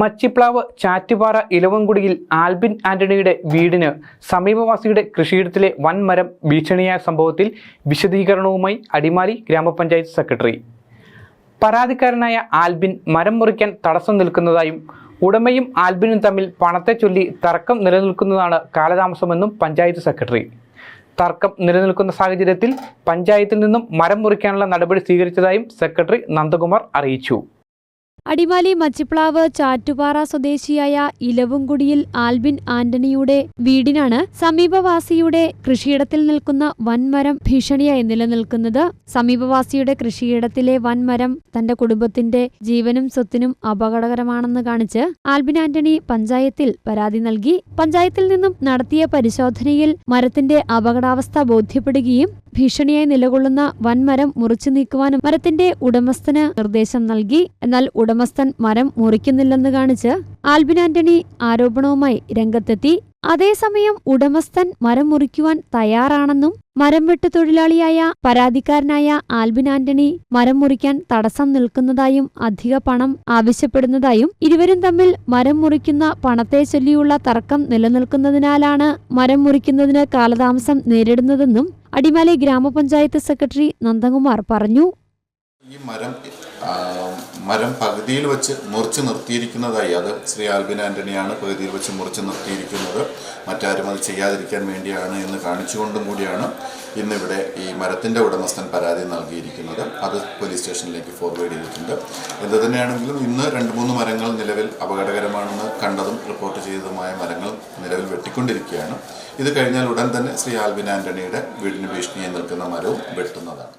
മച്ചിപ്ലാവ് ചാറ്റുപാറ ഇലവൻകുടിയിൽ ആൽബിൻ ആന്റണിയുടെ വീടിന് സമീപവാസിയുടെ കൃഷിയിടത്തിലെ വൻമരം ഭീഷണിയായ സംഭവത്തിൽ വിശദീകരണവുമായി അടിമാലി ഗ്രാമപഞ്ചായത്ത് സെക്രട്ടറി. പരാതിക്കാരനായ ആൽബിൻ മരം മുറിക്കാൻ തടസ്സം നിൽക്കുന്നതായും ഉടമയും ആൽബിനും തമ്മിൽ പണത്തെ ചൊല്ലി തർക്കം നിലനിൽക്കുന്നതാണ് കാലതാമസമെന്നും പഞ്ചായത്ത് സെക്രട്ടറി. തർക്കം നിലനിൽക്കുന്ന സാഹചര്യത്തിൽ പഞ്ചായത്തിൽ നിന്നും മരം മുറിക്കാനുള്ള നടപടി സ്വീകരിച്ചതായും സെക്രട്ടറി നന്ദകുമാർ അറിയിച്ചു. അടിമാലി മച്ചിപ്ലാവ് ചാറ്റുപാറ സ്വദേശിയായ ഇലവുംകുടിയിൽ ആൽബിൻ ആന്റണിയുടെ വീടിനാണ് സമീപവാസിയുടെ കൃഷിയിടത്തിൽ നിൽക്കുന്ന വൻമരം ഭീഷണിയായി നിലനിൽക്കുന്നത്. സമീപവാസിയുടെ കൃഷിയിടത്തിലെ വൻമരം തന്റെ കുടുംബത്തിന്റെ ജീവനും സ്വത്തിനും അപകടകരമാണെന്ന് കാണിച്ച് ആൽബിൻ ആന്റണി പഞ്ചായത്തിൽ പരാതി നൽകി. പഞ്ചായത്തിൽ നിന്നും നടത്തിയ പരിശോധനയിൽ മരത്തിന്റെ അപകടാവസ്ഥ ബോധ്യപ്പെടുകയും ഭീഷണിയായി നിലകൊള്ളുന്ന വൻമരം മുറിച്ചു നീക്കുവാനും മരത്തിന്റെ ഉടമസ്ഥന് നിർദ്ദേശം നൽകി. എന്നാൽ ഉടമസ്ഥൻ മരം മുറിക്കുന്നില്ലെന്ന് കാണിച്ച് ആൽബിൻ ആന്റണി ആരോപണവുമായി രംഗത്തെത്തി. അതേസമയം ഉടമസ്ഥൻ മരം മുറിക്കുവാൻ തയ്യാറാണെന്നും മരം വെട്ട് തൊഴിലാളിയായ പരാതിക്കാരനായ ആൽബിൻ ആന്റണി മരം മുറിക്കാൻ തടസ്സം നിൽക്കുന്നതായും അധിക പണം ആവശ്യപ്പെടുന്നതായും ഇരുവരും തമ്മിൽ മരം മുറിക്കുന്ന പണത്തെ ചൊല്ലിയുള്ള തർക്കം നിലനിൽക്കുന്നതിനാലാണ് മരം മുറിക്കുന്നതിന് കാലതാമസം നേരിടുന്നതെന്നും അടിമാലി ഗ്രാമപഞ്ചായത്ത് സെക്രട്ടറി നന്ദകുമാർ പറഞ്ഞു. ഈ മരം മരം പകുതിയിൽ വെച്ച് മുറിച്ച് നിർത്തിയിരിക്കുന്നതായി അത് ശ്രീ ആൽബിൻ ആന്റണിയാണ് പകുതിയിൽ വെച്ച് മുറിച്ച് നിർത്തിയിരിക്കുന്നത്. മറ്റാരും അത് ചെയ്യാതിരിക്കാൻ വേണ്ടിയാണ് എന്ന് കാണിച്ചുകൊണ്ടും കൂടിയാണ് ഇന്നിവിടെ ഈ മരത്തിന്റെ ഉടമസ്ഥൻ പരാതി നൽകിയിരിക്കുന്നത്. അത് പോലീസ് സ്റ്റേഷനിലേക്ക് ഫോർവേഡ് ചെയ്തിട്ടുണ്ട്. എന്ത് തന്നെയാണെങ്കിലും ഇന്ന് രണ്ട് മൂന്ന് മരങ്ങൾ നിലവിൽ അപകടകരമാണെന്ന് കണ്ടതും റിപ്പോർട്ട് ചെയ്തതുമായ മരങ്ങൾ നിലവിൽ വെട്ടിക്കൊണ്ടിരിക്കുകയാണ്. ഇത് കഴിഞ്ഞാൽ ഉടൻ തന്നെ ശ്രീ ആൽബിൻ ആന്റണിയുടെ വീടിന് ഭീഷണിയായി നിൽക്കുന്ന മരവും വെട്ടുന്നതാണ്.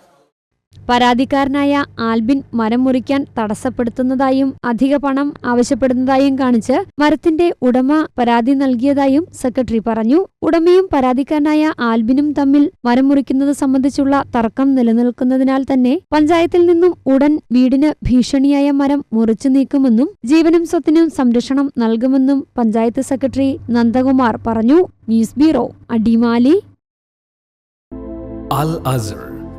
പരാതിക്കാരനായ ആൽബിൻ മരം മുറിക്കാൻ തടസ്സപ്പെടുത്തുന്നതായും അധിക പണം ആവശ്യപ്പെടുന്നതായും കാണിച്ച് മരത്തിന്റെ ഉടമ പരാതി നൽകിയതായും സെക്രട്ടറി പറഞ്ഞു. ഉടമയും പരാതിക്കാരനായ ആൽബിനും തമ്മിൽ മരം മുറിക്കുന്നത് സംബന്ധിച്ചുള്ള തർക്കം നിലനിൽക്കുന്നതിനാൽ തന്നെ പഞ്ചായത്തിൽ നിന്നും ഉടൻ വീടിന് ഭീഷണിയായ മരം മുറിച്ചു നീക്കുമെന്നും ജീവനും സ്വത്തിനും സംരക്ഷണം നൽകുമെന്നും പഞ്ചായത്ത് സെക്രട്ടറി നന്ദകുമാർ പറഞ്ഞു. News bureau Adimali. Al Azhar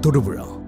都是不仁